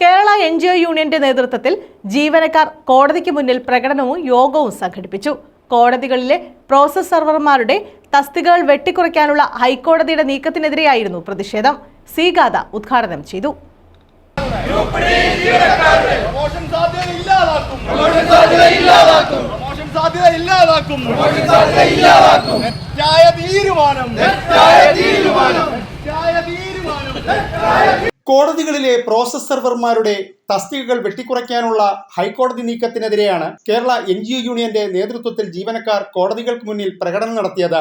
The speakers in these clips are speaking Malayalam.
കേരള എൻ ജി ഒ യൂണിയന്റെ നേതൃത്വത്തിൽ ജീവനക്കാർ കോടതിക്ക് മുന്നിൽ പ്രകടനവും യോഗവും സംഘടിപ്പിച്ചു. കോടതികളിലെ പ്രോസസ് സർവർമാരുടെ തസ്തികകൾ വെട്ടിക്കുറയ്ക്കാനുള്ള ഹൈക്കോടതിയുടെ നീക്കത്തിനെതിരെയായിരുന്നു പ്രതിഷേധം. സി ഗാഥ ഉദ്ഘാടനം ചെയ്തു. തെറ്റായ തീരുമാനം. തെറ്റായ തീരുമാനം. തെറ്റായ തീരുമാനം. കോടതികളിലെ പ്രോസസ് സെർവർമാരുടെ തസ്തികകൾ വെട്ടിക്കുറയ്ക്കാനുള്ള ഹൈക്കോടതി നീക്കത്തിനെതിരെയാണ് കേരള എൻ ജി ഒ യൂണിയന്റെ നേതൃത്വത്തിൽ ജീവനക്കാർ കോടതികൾക്ക് മുന്നിൽ പ്രകടനം നടത്തിയത്.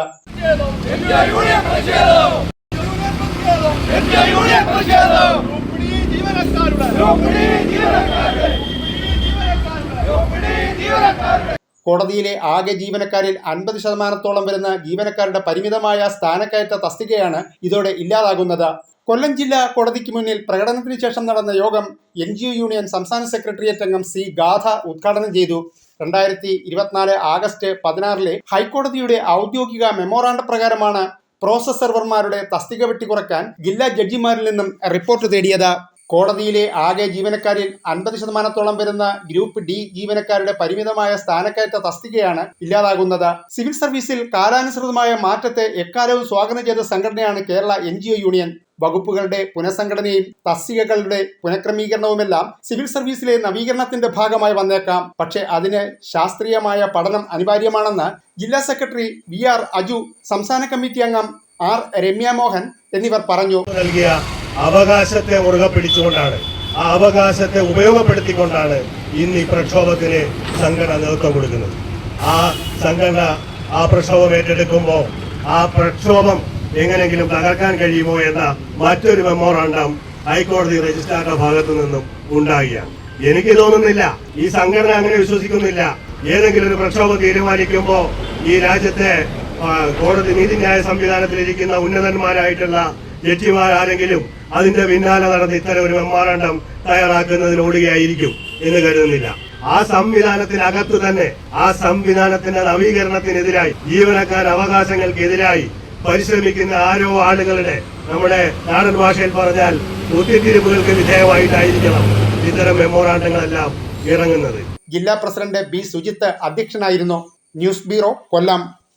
കോടതിയിലെ ആകെ ജീവനക്കാരിൽ അൻപത് ശതമാനത്തോളം വരുന്ന ജീവനക്കാരുടെ പരിമിതമായ സ്ഥാനക്കയറ്റ തസ്തികയാണ് ഇതോടെ ഇല്ലാതാകുന്നത്. കൊല്ലം ജില്ലാ കോടതിക്ക് മുന്നിൽ പ്രകടനത്തിന് ശേഷം നടന്ന യോഗം എൻ ജി ഒ യൂണിയൻ സംസ്ഥാന സെക്രട്ടേറിയറ്റ് അംഗം സി ഗാഥ ഉദ്ഘാടനം ചെയ്തു. രണ്ടായിരത്തി ഇരുപത്തിനാല് ആഗസ്റ്റ് പതിനാറിലെ ഹൈക്കോടതിയുടെ ഔദ്യോഗിക മെമ്മോറാണ്ട പ്രകാരമാണ് പ്രോസസ് സെർവർമാരുടെ തസ്തിക വെട്ടിക്കുറക്കാൻ ജില്ലാ ജഡ്ജിമാരിൽ നിന്നും റിപ്പോർട്ട് തേടിയത്. കോടതിയിലെ ആകെ ജീവനക്കാരിൽ അൻപത് ശതമാനത്തോളം വരുന്ന ഗ്രൂപ്പ് ഡി ജീവനക്കാരുടെ പരിമിതമായ സ്ഥാനക്കയറ്റ തസ്തികയാണ് ഇല്ലാതാകുന്നത്. സിവിൽ സർവീസിൽ കാലാനുസൃതമായ മാറ്റത്തെ എക്കാലവും സ്വാഗതം ചെയ്ത സംഘടനയാണ് കേരള എൻ യൂണിയൻ. വകുപ്പുകളുടെ പുനഃസംഘടനയും തസ്തികകളുടെ പുനഃക്രമീകരണവുമെല്ലാം സിവിൽ സർവീസിലെ നവീകരണത്തിന്റെ ഭാഗമായി വന്നേക്കാം. പക്ഷേ അതിന് ശാസ്ത്രീയമായ പഠനം അനിവാര്യമാണെന്ന് ജില്ലാ സെക്രട്ടറി വി ആർ അജു സംസ്ഥാന കമ്മിറ്റി അംഗം ആർ രമ്യ മോഹൻ എന്നിവർ പറഞ്ഞു. നൽകിയ അവകാശത്തെ മുറുകെ പിടിച്ചുകൊണ്ടാണ്. ആ അവകാശത്തെ ഉപയോഗപ്പെടുത്തിക്കൊണ്ടാണ് ഇന്ന് ഈ പ്രക്ഷോഭത്തിന് സംഘടന നേതൃത്വം കൊടുക്കുന്നത്. ആ സംഘടന ആ പ്രക്ഷോഭം ഏറ്റെടുക്കുമ്പോൾ ആ പ്രക്ഷോഭം എങ്ങനെങ്കിലും തകർക്കാൻ കഴിയുമോ എന്ന മറ്റൊരു മെമ്മോറാണ്ടം ഹൈക്കോടതി രജിസ്ട്രാറുടെ ഭാഗത്തു നിന്നും ഉണ്ടാകുകയാണ്. എനിക്ക് തോന്നുന്നില്ല ഈ സംഘടന അങ്ങനെ വിശ്വസിക്കുന്നില്ല. ഏതെങ്കിലും ഒരു പ്രക്ഷോഭം തീരുമാനിക്കുമ്പോൾ ഈ രാജ്യത്തെ കോടതി നീതിന്യായ സംവിധാനത്തിലിരിക്കുന്ന ഉന്നതന്മാരായിട്ടുള്ള ജഡ്ജിമാരാരെങ്കിലും അതിന്റെ പിന്നാലെ നടന്ന് ഇത്തരം ഒരു മെമ്മോറാണ്ടം തയ്യാറാക്കുന്നതിന് ഓടുകയായിരിക്കും എന്ന് കരുതുന്നില്ല. ആ സംവിധാനത്തിനകത്ത് തന്നെ ആ സംവിധാനത്തിന്റെ നവീകരണത്തിനെതിരായി ജീവനക്കാർ അവകാശങ്ങൾക്കെതിരായി പരിശ്രമിക്കുന്ന ആരോ ആളുകളുടെ നമ്മുടെ നാടൻ ഭാഷയിൽ പറഞ്ഞാൽ ഒത്തിത്തിരിപ്പുകൾക്ക് വിധേയമായിട്ടായിരിക്കണം ഇത്തരം മെമ്മോറാണ്ടങ്ങളെല്ലാം ഇറങ്ങുന്നത്. ജില്ലാ പ്രസിഡന്റ് ബി. സുജിത്ത് അധ്യക്ഷനായിരുന്നു ന്യൂസ് ബ്യൂറോ കൊല്ലം.